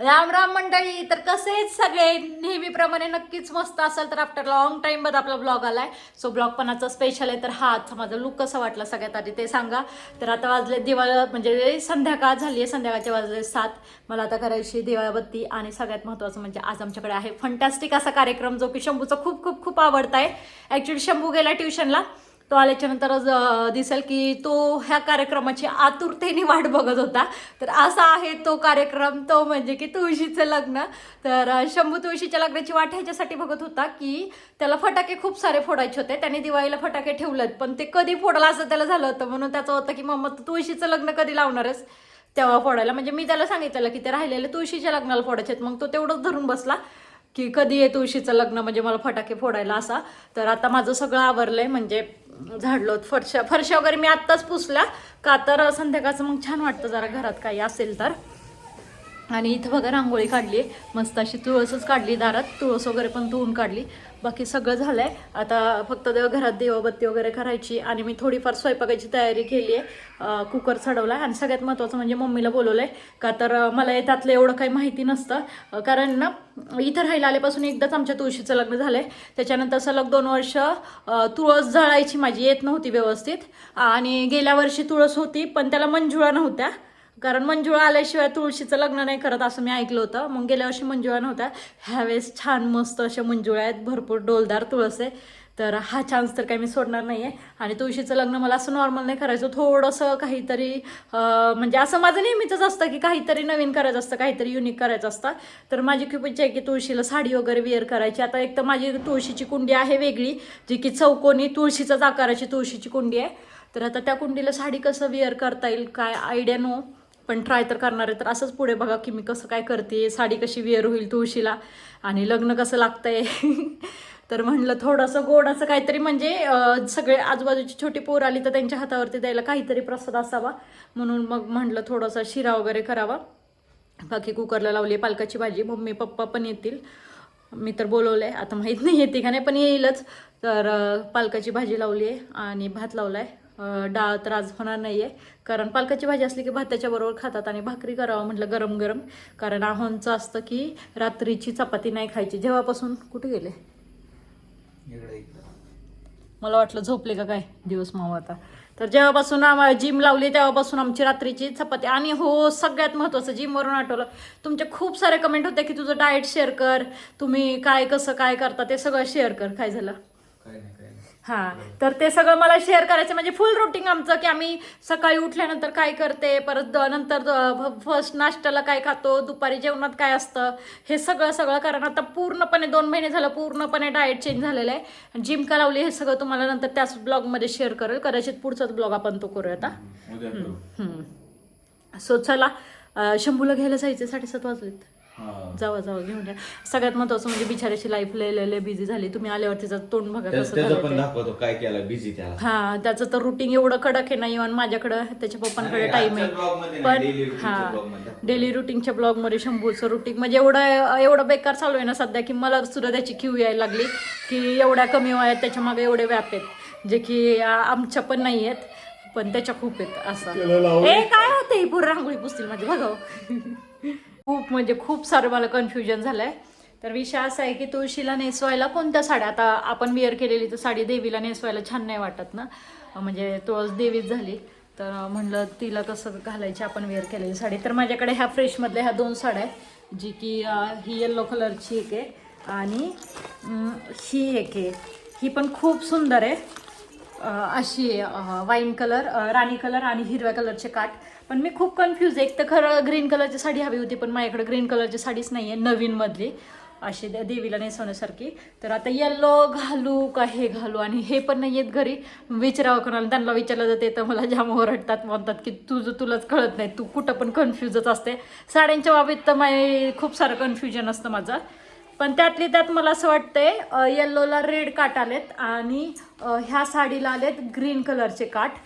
राम राम मंडळी तर कसेच सगळे? नेहमीप्रमाणे नक्कीच मस्त असेल तर आफ्टर लॉंग टाइम बाद आपला ब्लॉग आलाय. सो ब्लॉग पणाचा स्पेशल आहे तर हा आजचा माझा लुक कसा वाटला सगळ्यात आधी ते सांगा. तर आता वाजले दिवाळ म्हणजे संध्याकाळ झाली आहे संध्याकाळचे वाजले सात. मला आता करायची दिवाळबत्ती आणि सगळ्यात महत्त्वाचं म्हणजे आज आमच्याकडे आहे फंटॅस्टिक असा कार्यक्रम जो की शंभूचा खूप खूप खूप आवडता आहे ॲक्च्युली शंभू गेला ट्युशनला तो आल्याच्यानंतर दिसेल की तो ह्या कार्यक्रमाची आतुरतेने वाट बघत होता. तर असा आहे तो कार्यक्रम तो म्हणजे की तुळशीचं लग्न. तर शंभू तुळशीच्या लग्नाची वाट ह्याच्यासाठी बघत होता की त्याला फटाके खूप सारे फोडायचे होते. त्याने दिवाळीला फटाके ठेवलेत पण ते कधी फोडला असं त्याला झालं होतं. म्हणून त्याचं होतं की मम्मा तुळशीचं लग्न कधी लावणारच तेव्हा फोडायला. म्हणजे मी त्याला सांगितलेलं की ते राहिलेले तुळशीच्या लग्नाला फोडायचे आहेत. मग तो तेवढंच धरून बसला की कधी आहे तुळशीचं लग्न? म्हणजे मला फटाके फोडायला असा. तर आता माझं सगळं आवरलंय. म्हणजे झाडलोत फरशा फरशा वगैरे मी आत्ताच पुसल्या. का तर संध्याकाळचं मग छान वाटतं जरा घरात काही असेल तर. आणि इथं बघा रांगोळी काढली मस्त अशी तुळसच काढली दारात तुळस वगैरे पण धुवून काढली. बाकी सगळं झालंय. आता फक्त देव घरात देवबत्ती वगैरे करायची आणि मी थोडीफार स्वयंपाकाची तयारी केली आहे. कुकर चढवला आणि सगळ्यात महत्त्वाचं म्हणजे मम्मीला बोलवलंय. का तर मला त्यातलं एवढं काही माहिती नसतं. कारण ना इथं राहायला आल्यापासून एकदाच आमच्या तुळशीचं लग्न झालंय. त्याच्यानंतर सलग दोन वर्ष तुळस जळायची माझी येत नव्हती व्यवस्थित. आणि गेल्या वर्षी तुळस होती पण त्याला मंजुळा नव्हत्या. कारण मंजुळा आल्याशिवाय तुळशीचं लग्न नाही करत असं मी ऐकलं होतं. मग गेल्या वर्षी मंजुळा नव्हत्या. ह्यावेळेस छान मस्त अशा मंजुळा आहेत. भरपूर डोलदार तुळस आहे. तर हा चान्स तर काही मी सोडणार नाही आहे आणि तुळशीचं लग्न मला असं नॉर्मल नाही करायचं. थोडंसं काहीतरी म्हणजे असं माझं नेहमीचंच असतं की काहीतरी नवीन करायचं असतं काहीतरी युनिक करायचं असतं. तर माझी खूप इच्छा आहे की तुळशीला साडी वगैरे वेअर करायची. आता एक तर माझी तुळशीची कुंडी आहे वेगळी जी की चौकोनी तुळशीचाच आकाराची तुळशीची कुंडी आहे. तर आता त्या कुंडीला साडी कसं वेअर करता येईल काय आयडिया नो पण ट्राय तर करणार आहे. तर असंच पुढे बघा की मी कसं काय करते साडी कशी वेअर होईल तुळशीला आणि लग्न कसं लागतंय. तर म्हणलं थोडंसं गोडाचं काहीतरी म्हणजे सगळे आजूबाजूची छोटी पोर आली तर त्यांच्या हातावरती द्यायला काहीतरी प्रसाद असावा. म्हणून मग म्हणलं थोडासा शिरा वगैरे करावा. बाकी कुकरला लावली पालकाची भाजी. मम्मी पप्पा पण येतील. मी तर बोलवलंय. आता माहीत नाही येते का नाही पण येईलच. तर पालकाची भाजी लावली आहे आणि भात लावला आहे डाळ तर आज होणार नाही आहे कारण पालकाची भाजी असली की भाताच्या बरोबर खातात आणि भाकरी करावं म्हटलं गरम गरम. कारण आहोंचं असतं की रात्रीची चपाती नाही खायची. जेव्हापासून कुठे गेले? मला वाटलं झोपले का काय? दिवस मावळता तर जेव्हापासून आम्हाला जिम लावली तेव्हापासून आमची रात्रीची चपाती. आणि हो सगळ्यात महत्त्वाचं जिमवरून आठवलं. तुमचे खूप सारे कमेंट होते की तुझं डाएट शेअर कर. तुम्ही काय कसं काय करता ते सगळं शेअर कर. काय झालं? हां. तर ते सगळं मला शेअर करायचं. म्हणजे फुल रुटीन आमचं की आम्ही सकाळी उठल्यानंतर काय करते परत द- नंतर फर्स्ट नाश्त्याला काय खातो दुपारी जेवणात काय असतं हे सगळं सगळं कारण आता पूर्णपणे दोन महिने झालं पूर्णपणे डाएट चेंज झालेलं आहे. जिम का लावली हे सगळं तुम्हाला नंतर त्याच ब्लॉगमध्ये शेअर करेल. कदाचित पुढचाच ब्लॉग आपण तो करूया आता सो चला शंभूला घ्यायला जायचे साडेसात वाजलेत. जावा जावा घेऊन या. सगळ्यात महत्वाचं म्हणजे बिचाऱ्याची लाईफ लय लय लय बिझी झाली. तुम्ही आल्यावर तिचं तोंड बघा कसं त्याचं झालं ते. दाखवतो काय केलं बिझी त्याला. हा त्याचं तर रुटीन एवढं कडक आहे ना इव्हन माझ्याकडं त्याच्या पप्पांकडे नाही, टाइम आहे. पण हा. डेली रुटीनच्या ब्लॉगमध्ये शंभूचं रुटीन म्हणजे एवढं एवढं बेकार चालू आहे ना सध्या की मला सुद्धा त्याची क्यू यायला लागली की एवढ्या कमी वयात त्याच्यामागे एवढे व्याप आहेत जे की आ, आमच्या पण नाही आहेत पण त्याच्या खूप आहेत असं. ए काय होतं ही पूर्ण रांगोळी पुसतील माझी बघा खूप म्हणजे खूप सारं मला कन्फ्युजन झालंय. तर विषय असा आहे की तुळशीला नेसवायला कोणत्या साड्या? आता आपण वेअर केलेली तर साडी देवीला नेसवायला छान नाही वाटत ना? म्हणजे तुळस देवीच झाली. तर म्हणलं तिला कसं घालायची आपण वेअर केलेली साडी. तर माझ्याकडे ह्या फ्रेशमधल्या ह्या दोन साड्या आहेत जी की ही येल्लो कलरची एक आहे आणि ही एक आहे. ही पण खूप सुंदर आहे. अशी वाईन कलर राणी कलर आणि हिरव्या कलरचे काठ. पण मी खूप कन्फ्यूज आहे. एक तर खरं ग्रीन कलरची साडी हवी होती पण माझ्याकडे ग्रीन कलरची साडीच नाही आहे नवीनमधली अशी देवीला नेसवण्यासारखी. तर आता येल्लो घालू का हे घालू? आणि हे पण नाही आहेत घरी. विचारावं कोणाला. त्यांना विचारलं जाते तर मला जाम ओरडतात म्हणतात की तुझं तुलाच कळत नाही. तू कुठं पण कन्फ्युजच असते. साड्यांच्या बाबतीत तर माझे खूप सारं कन्फ्युजन असतं माझं. पण त्यातली त्यात मला असं वाटतंय येल्लोला रेड काट आलेत आणि ह्या साडीला आलेत ग्रीन कलरचे काठ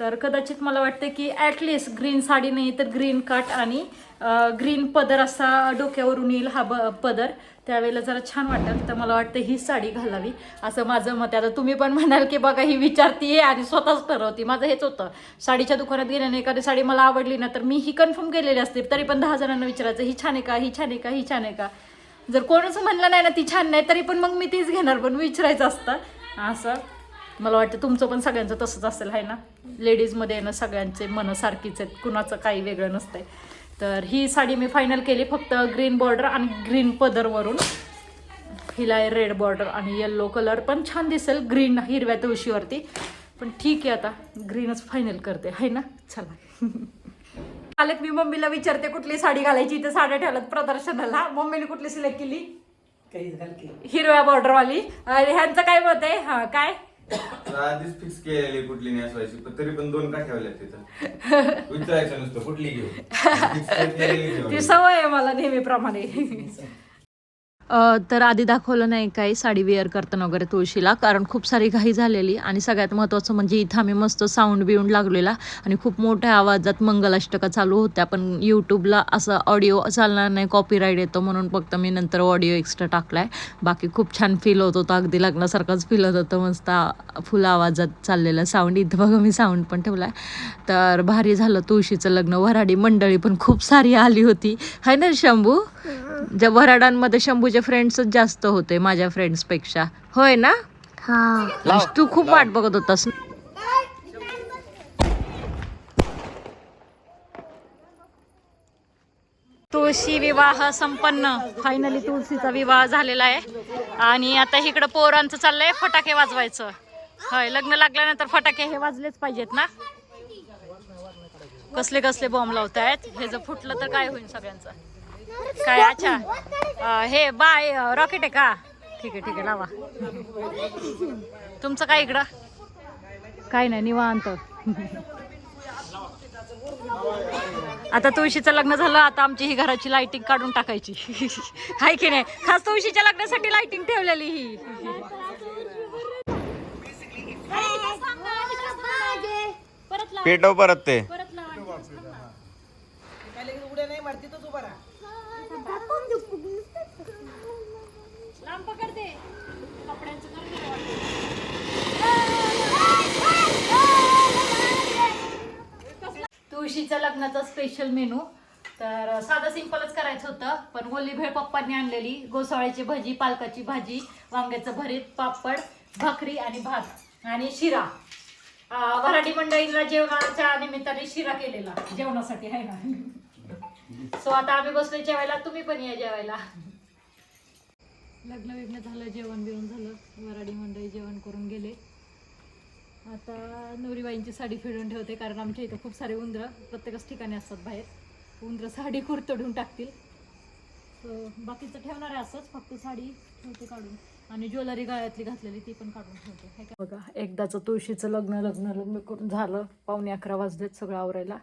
तर कदाचित मला वाटतं की ॲटलिस्ट ग्रीन साडी नाही तर ग्रीन काट आणि ग्रीन पदर असा डोक्यावरून येईल हा ब पदर. त्यावेळेला जरा छान वाटेल तर मला वाटतं ही साडी घालावी. असं माझं मत आहे. आता तुम्ही पण म्हणाल की बघा ही विचारतीये आणि स्वतःच ठरवते. माझं हेच होतं. साडीच्या दुकानात गेल्याने एखादी साडी मला आवडली ना तर मी ही कन्फर्म केलेली असते. तरी पण दहा जणांना विचारायचं ही छान आहे का? ही छान आहे का? ही छान आहे का? जर कोणच म्हणलं नाही ना ती छान नाही तरी पण मग मी तीच घेणार पण विचारायचं असतं. असं. मला वाटतं तुमचं पण सगळ्यांचं तसंच असेल आहे ना? लेडीजमध्ये ना सगळ्यांचे मनं सारखीच आहेत कुणाचं काही वेगळं नसतंय. तर ही साडी मी फायनल केली फक्त ग्रीन बॉर्डर आणि ग्रीन पदरवरून. हिला आहे रेड बॉर्डर आणि येल्लो कलर पण छान दिसेल ग्रीन हिरव्या तुळशीवरती. पण ठीक आहे आता ग्रीनच फायनल करते आहे ना? चला. आलेत मी मम्मीला विचारते कुठली साडी घालायची? इथे साड्या ठेवल्यात प्रदर्शनाला. मम्मीने कुठली सिलेक्ट केली? हिरव्या बॉर्डरवाली. आणि ह्यांचं काय मत आहे? हा काय? आधीच फिक्स केलेली कुठली नेसवायची पण तरी पण दोन का ठेवल्यात तिथं? विचारायचं नुसतं कुठली घेऊ? ती. सवय आहे मला नेहमीप्रमाणे. तर आधी दाखवलं नाही काही साडी वेअर करताना वगैरे तुळशीला कारण खूप सारी घाई झालेली. आणि सगळ्यात महत्त्वाचं म्हणजे इथं आम्ही मस्त साऊंड बिऊंड लागलेला. आणि खूप मोठ्या आवाजात मंगलाष्टका चालू होत्या पण यूट्यूबला असं ऑडिओ चालणार नाही कॉपीराईट येतो म्हणून फक्त मी नंतर ऑडिओ एक्स्ट्रा टाकलाय. बाकी खूप छान फील होत होतं अगदी लग्नासारखंच फील होत होतं मस्त फुल आवाजात चाललेलं साऊंड इथं बघा मी साऊंड पण ठेवलाय. तर भारी झालं तुळशीचं लग्न. वऱ्हाडी मंडळी पण खूप सारी आली होती. है ना शंभू? ज्या वऱ्हाडांमध्ये शंभूचे फ्रेंड्सच जास्त होते माझ्या फ्रेंड्सपेक्षा होय ना? तू खूप वाट बघत होतास. तुळशी विवाह संपन्न. फायनली तुळशीचा विवाह झालेला आहे. आणि आता इकडं पोरांचं चाललंय फटाके वाजवायचं. होय लग्न लागल्यानंतर फटाके हे वाजलेच पाहिजेत ना? कसले कसले बॉम्ब लावत आहेत हे जर फुटलं तर काय होईल सगळ्यांचं? काय अच्छा. अं, हे बाय रॉकेट आहे का? ठीक आहे ठीक आहे लावा. तुमचं काय इकडं? काय नाही निवांत. आता तुळशीचं लग्न झालं आता आमची ही घराची लाइटिंग काढून टाकायची. हाय की नाही? खास तुळशीच्या लग्नासाठी लाइटिंग ठेवलेली ही. परत लावा पेटव परत ते. परत लावा लांब पकड करते. कपड्यांचं करते तुळशीच्या लग्नाचा स्पेशल मेनू तर साधं सिंपलच करायचं होतं पण ओली भेळ पप्पांनी आणलेली गोसाळ्याची भजी पालकाची भाजी वांग्याचं भरीत पापड भाकरी आणि भात आणि शिरा. अं, वऱ्हाडी मंडळीला जेवणाच्या निमित्ताने शिरा केलेला. जेवणासाठी आहे ना. सो आता आम्ही बसलोय जेवायला तुम्ही पण या जेवायला. लग्न विग्न झालं जेवण बिवण झालं. वराडी मंडळी जेवण करून गेले. आता नवरीबाईंची साडी फिरून ठेवते कारण आमच्या इथं खूप सारे उंदरं प्रत्येकच ठिकाणी असतात बाहेर. उंदरं साडी कुरतडून टाकतील. So, बाकीचं ठेवणार आहे असंच फक्त साडी ठेवते काढून. आणि ज्वेलरी गळ्यातली घातलेली ती पण काढून ठेवते. बघा एकदाचं तुळशीचं लग्न लग्न लग्न करून झालं. पावणे अकरा वाजलेत सगळं आवरायला.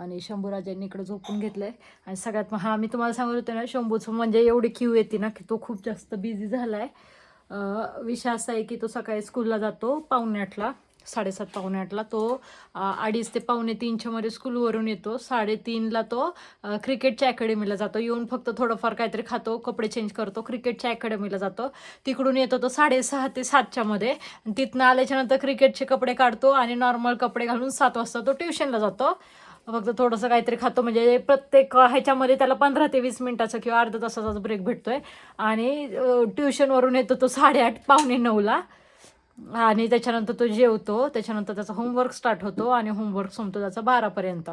आणि शंभूराजांनी इकडे झोपून घेतलंय. आणि सगळ्यात हा मी तुम्हाला सांगत होते ना शंभूचं म्हणजे एवढी क्यू येते ना की तो खूप जास्त बिझी झालाय. आहे विषय असा आहे की तो सकाळी स्कूलला जातो पावणे आठला साडेसात पावणे आठला तो अडीच ते पावणे तीनच्या मध्ये स्कूलवरून येतो. साडेतीनला तो क्रिकेटच्या अकॅडमीला जातो. येऊन फक्त थोडंफार काहीतरी खातो कपडे चेंज करतो क्रिकेटच्या अकॅडमीला जातो. तिकडून येतो तो साडेसहा ते सातच्या मध्ये. आणि तिथनं आल्याच्यानंतर क्रिकेटचे कपडे काढतो आणि नॉर्मल कपडे घालून सात वाजता तो ट्युशनला जातो. फक्त थोडंसं काहीतरी खातो. म्हणजे प्रत्येक ह्याच्यामध्ये त्याला पंधरा ते वीस मिनिटाचा किंवा अर्धा तासाचा ब्रेक भेटतोय. आणि ट्युशनवरून येतो तो साडेआठ पावणे नऊला. आणि त्याच्यानंतर तो जेवतो. त्याच्यानंतर त्याचा होमवर्क स्टार्ट होतो आणि होमवर्क संपतो त्याचा बारापर्यंत.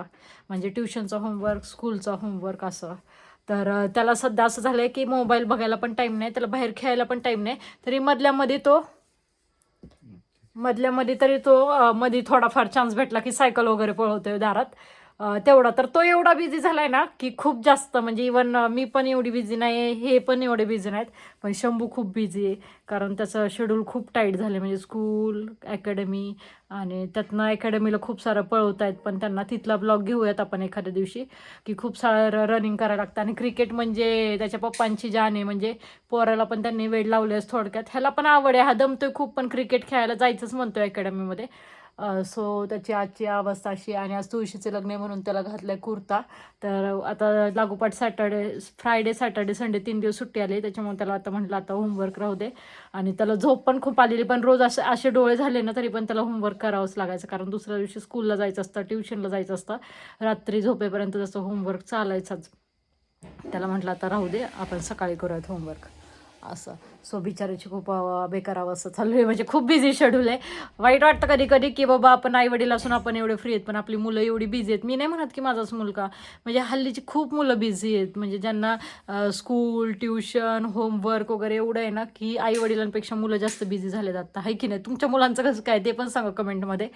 म्हणजे ट्युशनचा होमवर्क स्कूलचा होमवर्क असं. तर त्याला सध्या असं झालं आहे की मोबाईल बघायला पण टाईम नाही. त्याला बाहेर खेळायला पण टाईम नाही. तरी मधल्यामध्ये तो मधल्यामध्ये तरी तो मध्ये थोडाफार चान्स भेटला की सायकल वगैरे पळवतोय दारात. तेवढा. तर तो एवढा बिझी झालाय ना की खूप जास्त. म्हणजे इवन मी पण एवढी बिझी नाही आहे हे पण एवढे बिझी नाहीत. पण शंभू खूप बिझी आहे. कारण त्याचं शेड्यूल खूप टाईट झालं म्हणजे स्कूल अकॅडमी आणि त्यातनं अकॅडमीला खूप सारं पळवत आहेत पण त्यांना तिथला ब्लॉग घेऊयात आपण एखाद्या दिवशी की खूप सारं रनिंग करायला लागतं. आणि क्रिकेट म्हणजे त्याच्या पप्पांची जाण आहे. म्हणजे पोराला पण त्यांनी वेळ लावलेस थोडक्यात. ह्याला पण आवड आहे. हा दमतोय खूप पण क्रिकेट खेळायला जायचंच म्हणतोय अकॅडमीमध्ये सो त्याची आजची अवस्था अशी आणि आज तुळशीचे लग्न आहे म्हणून त्याला घातलाय कुर्ता. तर आता लागोपाठ सॅटर्डे फ्रायडे सॅटर्डे संडे तीन दिवस सुट्टी आली. त्याच्यामुळे त्याला आता म्हटलं आता होमवर्क राहू दे. आणि त्याला झोप पण खूप आलेली. पण रोज असे असे डोळे झाले ना तरी पण त्याला होमवर्क करावंच लागायचं. कारण दुसऱ्या दिवशी स्कूलला जायचं असतं ट्युशनला जायचं असतं. रात्री झोपेपर्यंत त्याचं होमवर्क चालायचंच. त्याला म्हटलं आता राहू दे. आपण सकाळी करूयात होमवर्क. असं. सो बिचाराची खूप बेकारावं असं चालू आहे म्हणजे खूप बिझी शेड्यूल आहे. वाईट वाटतं कधी कधी की बाबा आपण आई वडील असून आपण एवढे फ्री आहेत पण आपली मुलं एवढी बिझी आहेत. मी नाही म्हणत की माझाच मुलगा. म्हणजे हल्लीची खूप मुलं बिझी आहेत. म्हणजे ज्यांना स्कूल ट्युशन होमवर्क वगैरे एवढं आहे ना की आई वडिलांपेक्षा मुलं जास्त बिझी झाले जातात आहे की नाही? तुमच्या मुलांचं कसं काय? ते पण सांगा कमेंटमध्ये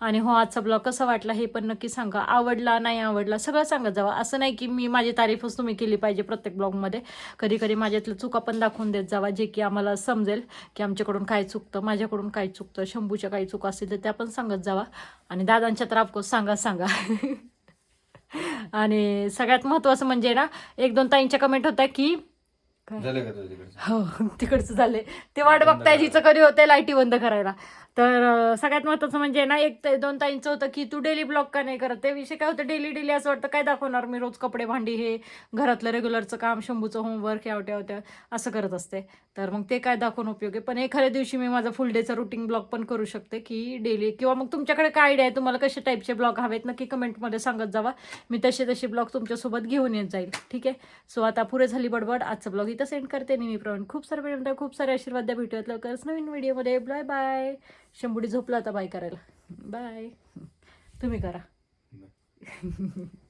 आणि हो आजचा ब्लॉग कसा वाटला हे पण नक्की सांगा. आवडला नाही आवडला सगळं सांगत जावा. असं नाही की मी माझी तारीफच तुम्ही केली पाहिजे प्रत्येक ब्लॉगमध्ये कधी कधी माझ्यातल्या चुका पण दाखवून देत जावा जे की आम्हाला समजेल की आमच्याकडून काय चुकतं माझ्याकडून काय चुकतं शंभूच्या काही चुका असतील तर त्या पण सांगत जावा. आणि दादांच्या तर ऑफकोर्स सांगा सांगा. आणि सगळ्यात महत्त्वाचं म्हणजे ना एक दोन ताईंच्या कमेंट होत्या की हो तिकडचं झाले ते वाट बघताय हिचं कधी होते लाईटी बंद करायला. तर सगळ्यात महत्त्वाचं म्हणजे ना एक ते दोन ताईंचं होतं की तू डेली ब्लॉग का नाही करत? ते विषय काय होतं? डेली डेली असं वाटतं काय दाखवणार मी रोज कपडे भांडी हे घरातलं रेग्युलरचं काम शंभूचं होमवर्क यावट्या होत्या असं करत असते. तर मग ते काय दाखवून उपयोग? आहे पण एखाद्या दिवशी मी माझा फुल डेचा रुटीन ब्लॉग पण करू शकते की डेली किंवा मग तुमच्याकडे काय आयडिया आहे? तुम्हाला कसे टाईपचे ब्लॉग हवेत? नक्की कमेंटमध्ये सांगत जावा. मी तसे तसे ब्लॉग तुमच्यासोबत घेऊन येत जाईल. ठीक आहे? सो आता पुरे झाली बडबड. आजचं ब्लॉग इथं सेंड करते आणि मी प्रमाण खूप सारे खूप सारे आशीर्वाद. द्या. भेटूयात लवकरच नवीन व्हिडिओमध्ये बाय बाय शंभुडी झोपला आता बाय करायला. बाय. तुम्ही करा.